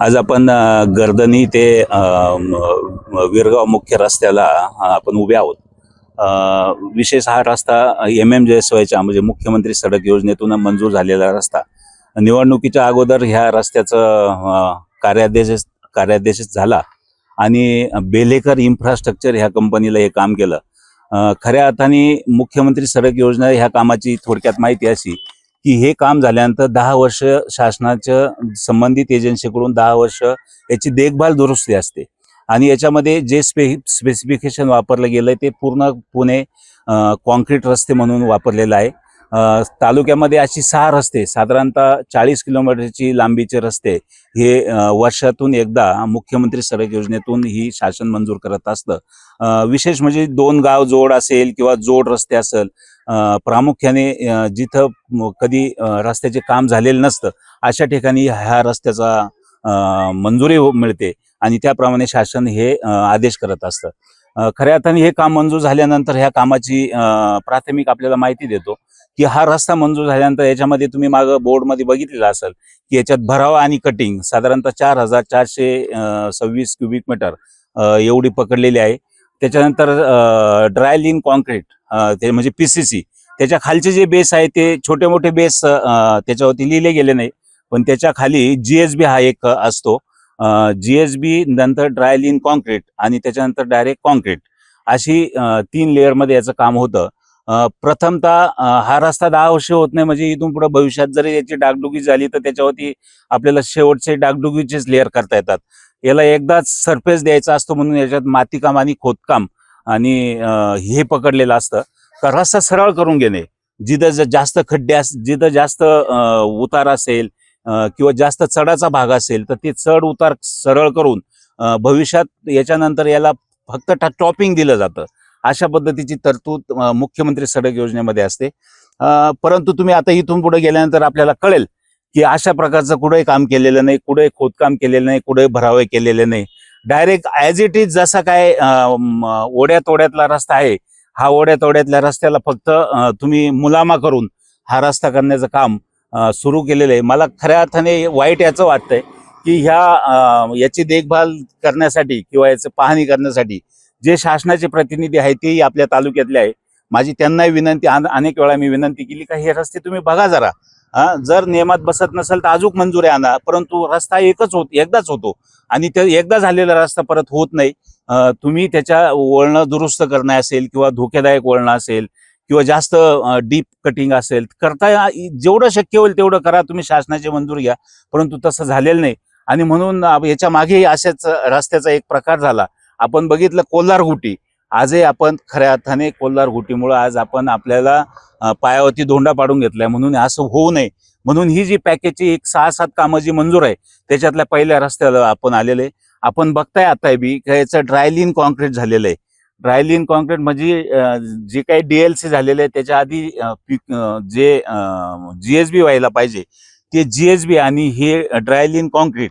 आज आपण गर्दनी ते अ, विरगाव मुख्य रस्त्याला आपण उभे आहोत. विशेष हा रस्ता एम एम जयस्वायच्या म्हणजे मुख्यमंत्री सडक योजनेतून मंजूर झालेला रस्ता. निवडणुकीच्या अगोदर ह्या रस्त्याचं कार्यादेश कार्यादेश झाला आणि बेलेकर इन्फ्रास्ट्रक्चर ह्या कंपनीला हे काम केलं. खऱ्या अर्थाने मुख्यमंत्री सडक योजना ह्या कामाची थोडक्यात माहिती अशी की हे काम झाल्यानंतर दहा वर्ष शासनाच्या संबंधित एजन्सीकडून दहा वर्ष याची देखभाल दुरुस्ती असते. आणि याच्यामध्ये जे स्पे स्पेसिफिकेशन वापरलं गेलं ते पूर्ण पुणे कॉन्क्रीट रस्ते म्हणून वापरलेलं आहे. तालुक्यामध्ये अशी सहा रस्ते साधारणतः चाळीस किलोमीटरची लांबीचे रस्ते हे वर्षातून एकदा मुख्यमंत्री सडक योजनेतून ही शासन मंजूर करत असतं. विशेष म्हणजे दोन गाव जोड असेल किंवा जोड रस्ते असेल प्रामुख्याने जिथं कधी रस्त्याचे काम झालेलं नसतं अशा ठिकाणी ह्या रस्त्याचा मंजुरी हो, मिळते आणि त्याप्रमाणे शासन हे आदेश करत असतं. खऱ्या अर्थाने हे काम मंजूर झाल्यानंतर ह्या कामाची प्राथमिक आपल्याला माहिती देतो की हा रस्ता मंजूर झाल्यानंतर याच्यामध्ये तुम्ही मागं बोर्डमध्ये बघितलेला असेल की याच्यात भराव आणि कटिंग साधारणतः चार हजार चारशे सव्वीस क्युबिक मीटर एवढी पकडलेली आहे. त्याच्यानंतर ड्राय लिन कॉन्क्रीट ते म्हणजे पी सी सी त्याच्या खालचे जे बेस आहे ते छोटे मोठे बेस त्याच्यावरती लिहिले गेले नाही. पण त्याच्याखाली जी एस बी हा एक असतो. जी एस बी नंतर ड्राय लिन कॉन्क्रीट आणि त्याच्यानंतर डायरेक्ट कॉन्क्रीट अशी तीन लेअरमध्ये याचं काम होतं. प्रथमतः हा रस्ता दहा वर्ष होत नाही म्हणजे इथून पुढे भविष्यात जरी याची डागडुगी झाली तर त्याच्यावरती आपल्याला शेवटचे डागडुगीचेच लेअर करता येतात. याला एकदाच सरफेस द्यायचा असतो म्हणून याच्यात मातीकाम आणि खोदकाम आणि हे पकडलेलं असतं. का रस्ता सरळ करून घेणे. जिथं जास्त खड्डे अस जिथं जास्त उतार असेल किंवा जास्त चढाचा भाग असेल तर ते चढ उतार सरळ करून भविष्यात याच्यानंतर याला फक्त टॉपिंग दिलं जातं. अशा पद्धतीची तरतूद मुख्यमंत्री सडक योजनेमध्ये असते. परंतु तुम्ही आता इथून पुढे गेल्यानंतर आपल्याला कळेल की अशा प्रकारचं कुठेही काम केलेलं नाही कुठेही खोदकाम केलेलं नाही कुठेही भरावे केलेले नाही. डायरेक्ट ॲज इट इज जसा काय अ, ओढ्या तोड्यातला रस्ता आहे हा ओढ्या तोड्यातल्या रस्त्याला फक्त तुम्ही मुलामा करून हा रस्ता करण्याचं काम सुरू केलेलं आहे. मला खऱ्या अर्थाने वाईट याचं वाटतंय की ह्या याची देखभाल करण्यासाठी किंवा याचं पाहणी करण्यासाठी जे शासनाचे प्रतिनिधी आहेत तेही आपल्या तालुक्यातले आहे माझी त्यांनाही विनंती अनेक वेळा मी विनंती केली का हे रस्ते तुम्ही बघा जरा. हा जर नियमात बसत नसेल तर अजून मंजुरी आणा परंतु रस्ता एकच होत एकदाच होतो. आणि ते एकदा झालेला रस्ता परत होत नाही. तुम्ही त्याच्या वळणं दुरुस्त करणं असेल किंवा धोकेदायक वळणं असेल किंवा जास्त डीप कटिंग असेल करता जेवढं शक्य होईल तेवढं करा. तुम्ही शासनाची मंजूर घ्या. परंतु तसं झालेलं नाही. आणि म्हणून याच्या मागेही अशाच रस्त्याचा एक प्रकार झाला. आपण बघितलं कोल्हार गुटी आजही आपण खऱ्या अर्थाने कोल्हार घोटीमुळं आज आपण आपल्याला पायावरती धोंडा पाडून घेतलाय. म्हणून असं होऊ नये. म्हणून ही जी पॅकेजची एक सहा सात कामं जी मंजूर आहे त्याच्यातल्या पहिल्या रस्त्याला आपण आलेले. आपण बघताय आता बी का याचं ड्रायलिन कॉन्क्रीट झालेलं आहे. ड्रायलिन कॉन्क्रीट म्हणजे जे काही डीएलसी झालेलं आहे त्याच्या आधी जे जीएसबी व्हायला पाहिजे ते जीएसबी आणि हे ड्रायलिन कॉन्क्रीट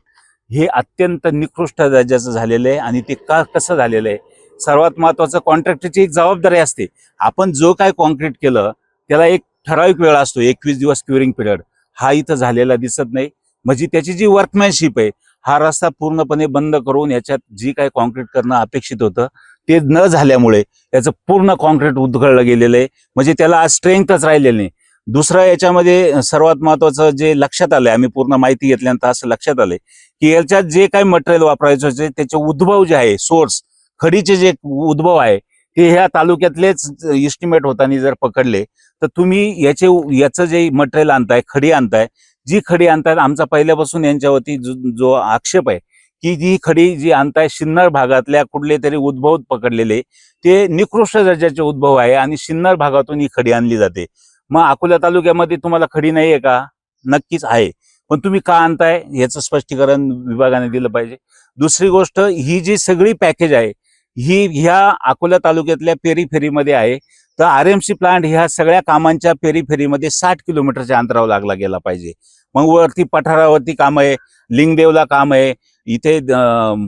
हे अत्यंत निकृष्ट दर्जाचं झालेलं आहे आणि ते का कसं झालेलं आहे सर्वात महत्वाचं कॉन्ट्रॅक्टरची एक जबाबदारी असते. आपण जो काय कॉन्क्रीट केलं त्याला एक ठराविक वेळ असतो एकवीस दिवस क्युरिंग पिरियड हा इथं झालेला दिसत नाही. म्हणजे त्याची जी वर्कमॅनशिप आहे हा रस्ता पूर्णपणे बंद करून याच्यात जी काय कॉन्क्रीट करणं अपेक्षित होतं ते न झाल्यामुळे याचं पूर्ण कॉन्क्रीट उधळलं गेलेलं आहे. म्हणजे त्याला आज स्ट्रेंथच राहिलेलं नाही. दुसरं याच्यामध्ये सर्वात महत्वाचं जे लक्षात आलंय आम्ही पूर्ण माहिती घेतल्यानंतर असं लक्षात आलंय की याच्यात जे काही मटेरियल वापरायचं होते त्याचे उद्भव जे आहे सोर्स खडीचे जे उद्भव आहे ते ह्या तालुक्यातलेच इस्टिमेट होताना जर पकडले तर तुम्ही याचे याचं जे मटेरियल आणताय खडी आणताय जी खडी आणताय आमचा पहिल्यापासून यांच्यावरती जो जो आक्षेप आहे की जी खडी जी आणताय सिन्नर भागातल्या कुठले तरी उद्भव पकडलेले ते निकृष्ट दर्जाचे उद्भव आहे आणि सिन्नर भागातून ही खडी आणली जाते. मग अकोला तालुक्यामध्ये तुम्हाला खडी नाही आहे का? नक्कीच आहे. पण तुम्ही का आणताय? याचं स्पष्टीकरण विभागाने दिलं पाहिजे. दुसरी गोष्ट ही जी सगळी पॅकेज आहे ही ह्या अकोला तालुक्यातल्या पेरीफेरीमध्ये आहे. तर आर एम सी प्लांट ह्या सगळ्या कामांच्या पेरीफेरीमध्ये साठ किलोमीटरच्या अंतरावर लागला गेला पाहिजे. मग वरती पठारावरती काम आहे लिंगदेवला काम आहे इथे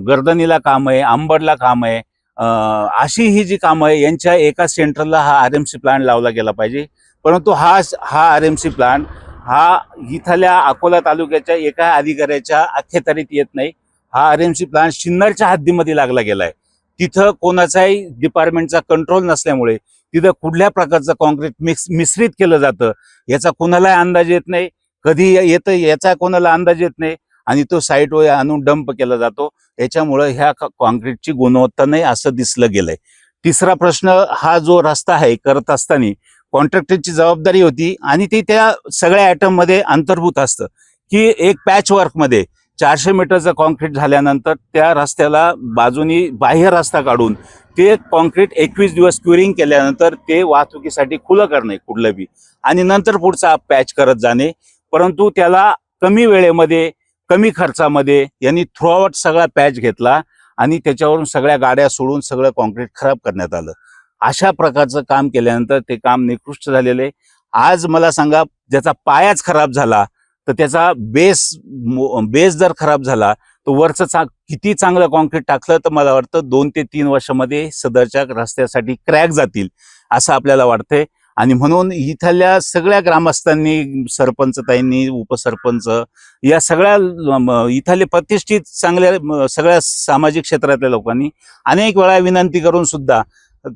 गर्दनीला काम आहे आंबडला काम आहे अशी ही जी कामं आहे यांच्या एका सेंटरला हा आर एम सी प्लांट लावला गेला पाहिजे. परंतु हा हा आर एम सी प्लांट हा इथल्या अकोला तालुक्याच्या एका अधिकाऱ्याच्या अखेतरीत येत नाही. हा आर एम सी प्लांट सिन्नरच्या हद्दीमध्ये लागला गेलाय तिथं कोणाचाही डिपार्टमेंटचा कंट्रोल नसल्यामुळे तिथं कुठल्या प्रकारचं कॉन्क्रीट मिक्स मिश्रित केलं जातं याचा कोणालाही अंदाज येत नाही. कधी येतं याचा कोणाला अंदाज येत नाही. आणि तो साईटवर आणून डंप केला जातो. याच्यामुळं ह्या क- कॉन्क्रीटची गुणवत्ता नाही असं दिसलं गेलंय. तिसरा प्रश्न हा जो रस्ता आहे करत असताना कॉन्ट्रॅक्टरची जबाबदारी होती आणि ती त्या सगळ्या आयटममध्ये अंतर्भूत असतं. की एक पॅच वर्कमध्ये चारशे मीटरचं कॉन्क्रीट झाल्यानंतर त्या रस्त्याला बाजूनी बाह्य रस्ता काढून ते कॉन्क्रीट एकवीस दिवस क्युरिंग केल्यानंतर ते वाहतुकीसाठी खुलं करणे कुठलं बी. आणि नंतर पुढचा पॅच करत जाणे. परंतु त्याला कमी वेळेमध्ये कमी खर्चामध्ये यांनी थ्रूआउट सगळा पॅच घेतला आणि त्याच्यावरून सगळ्या गाड्या सोडून सगळं कॉन्क्रीट खराब करण्यात आलं. अशा प्रकारचं काम केल्यानंतर ते काम निकृष्ट झालेलं आहे. आज मला सांगा ज्याचा पायाच खराब झाला तर त्याचा बेस बेस जर खराब झाला तर वरचं चा किती चांगलं कॉन्क्रीट टाकलं तर मला वाटतं दोन ते तीन वर्षामध्ये सदरच्या रस्त्यासाठी क्रॅक जातील असं आपल्याला वाटतंय. आणि म्हणून इथल्या सगळ्या ग्रामस्थांनी सरपंच ताईंनी उपसरपंच या सगळ्या इथले प्रतिष्ठित चांगल्या सगळ्या सामाजिक क्षेत्रातल्या लोकांनी अनेक वेळा विनंती करून सुद्धा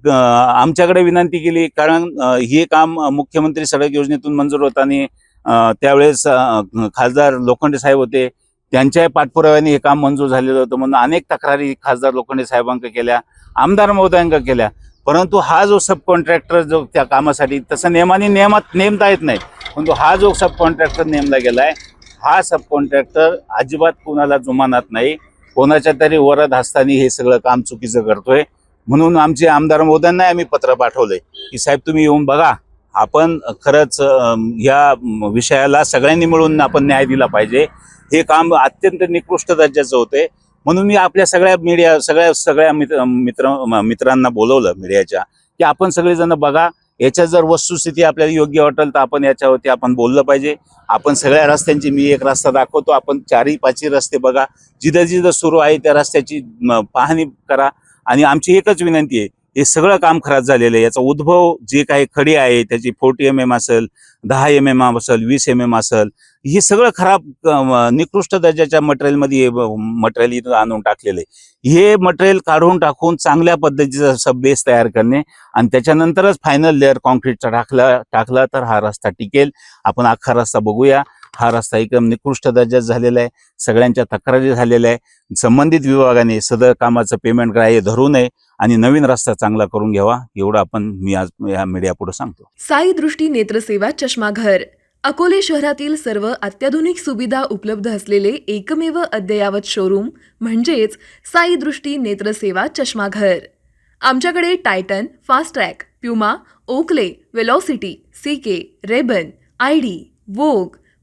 आमच्याकडे विनंती केली. कारण हे काम मुख्यमंत्री सडक योजनेतून मंजूर होताना त्यावेळेस खासदार लोखंडे साहेब होते. त्यांच्या पाठपुराव्याने हे काम मंजूर झालेलं होतं म्हणून अनेक तक्रारी खासदार लोखंडे साहेबांक केल्या आमदार महोदयांक केल्या. परंतु हा जो सब कॉन्ट्रॅक्टर जो त्या कामासाठी तसं नियमाने नियमात नेमता येत नाही. परंतु हा जो सब कॉन्ट्रॅक्टर नेमला आहे हा सब कॉन्ट्रॅक्टर अजिबात कोणाला जुमानात नाही. कोणाच्या तरी वरद हस्तानी हे सगळं काम चुकीचं करतोय. म्हणून आमचे आमदार महोदयांना आम्ही पत्र पाठवलंय. की साहेब तुम्ही येऊन बघा. आपण खरंच या विषयाला सगळ्यांनी मिळून आपण न्याय दिला पाहिजे. हे काम अत्यंत निकृष्ट दर्जाचं होते म्हणून मी आपल्या सगळ्या मीडिया सगळ्या सगळ्या मित्र मित्र मित्रांना बोलवलं मीडियाच्या की आपण सगळेजण बघा याच्या जर वस्तुस्थिती आपल्याला योग्य वाटेल तर आपण याच्यावरती आपण बोललं पाहिजे. आपण सगळ्या रस्त्यांची मी एक रस्ता दाखवतो आपण चारही पाचही रस्ते बघा. जिथं जिथं सुरू आहे त्या रस्त्याची पाहणी करा. आणि आमची एकच विनंती आहे हे सगळं काम खराब झालेलं आहे. याचा उद्भव जे काही खडी आहे त्याची फोर्टी एम एम असेल दहा एम एम असेल वीस एम एम असेल हे सगळं खराब निकृष्ट दर्जाच्या मटेरियलमध्ये मटेरियल इथं आणून टाकलेलं आहे. हे मटेरियल काढून टाकून चांगल्या पद्धतीचा सब बेस तयार करणे आणि त्याच्यानंतरच फायनल लेअर कॉन्क्रीटचा टाकला टाकला तर हा रस्ता टिकेल. आपण अख्खा रस्ता बघूया. हा रस्ता एकदम निकृष्ट दर्जाचा झालेला आहे. सगळ्यांच्या तक्रारी झालेल्या आहे. संबंधित विभागाने सदर कामाचं पेमेंट ग्राह्य धरू नये आणि नवीन रस्ता चांगला करून घ्यावा एवढं आपण मी आज या मीडिया पुढे सांगतो. साई दृष्टी नेत्रसेवा चष्माघर. अकोले शहरातील सर्व अत्याधुनिक सुविधा उपलब्ध असलेले एकमेव अद्ययावत शोरूम म्हणजेच साई दृष्टी नेत्रसेवा चष्माघर. आमच्याकडे Titan Fastrack Puma Oakley Velocity C K Ray Ban I D Vogue